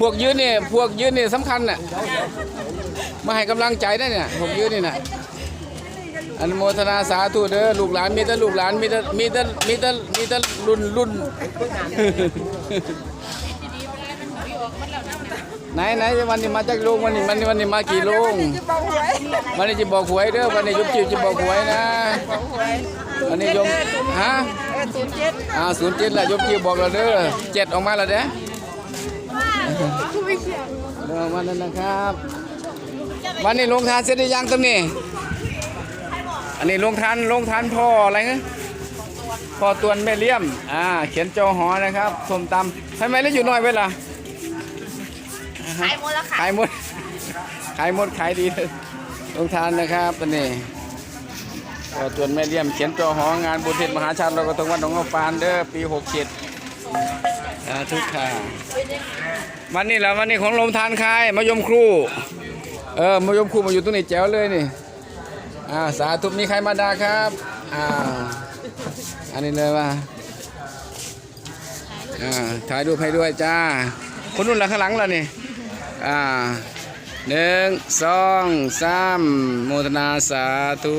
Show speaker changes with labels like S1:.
S1: พวกยืนนี่พวกยืนนี่สำคัญน่ะมาให้กำลังใจได้เนี่ยพวกยืนนี่น่ะอนุโมทนาสาธุเด้อลูกหลานมีแต่ลูกหลานมีแต่มีแต่มีแต่มีแต่รุ่นรุ่นไหนไหนวันนี้มาจากโรงวันนี้วันนี้วันนี้มากี่โรง
S2: จะบอกวั
S1: นนี้จะบอกหวยเด้อวันนี้ยุบจิวจะบอกหวยนะ
S2: วั
S1: นนี้ยมฮะ
S2: ศูนย์เจ็ด
S1: อ่าศูนย์เจ็ดแหละยุบจิวบอกเราเด้อเจ็ดออกมาแล้วเด้อ เด้อวันนั้นนะครับ วันนี้ลงทานเสร็จหรือยังตรงนี้ อันนี้ลงทานลงทานพ่ออะไรเงี้ยพ่อตวนแม่เลี่ยม อ่า เขียนจอหอนะครับส้มตำทำไมแล้วอยู่น้อยเวลา
S2: ขายหมดแล้วค่ะ
S1: ขายหมด ขายหมดขายดีเลยลงทานนะครับตอนนี้ก็จวนแม่เลี่ยม เขียนตัวหองานบุญเทศมหาชาติเราก็ต้องวัดหนองกปานเด้อปีหกเจ็ด ทุค่ะวันนี้แหละวันนี้ของลมทานคายมายมครูเออมายมครูมาอยู่ตรงนี้แจ๋วเลยนี่อ่าสาธุมีใครมาดาครับอ่าอันนี้เลยว่าอ่าถ่ายรูปให้ด้วยจ้า คนนุ่นละข้างหลังแล้วนี่อ่าหนึ่งสองสามโมทนาสาธุ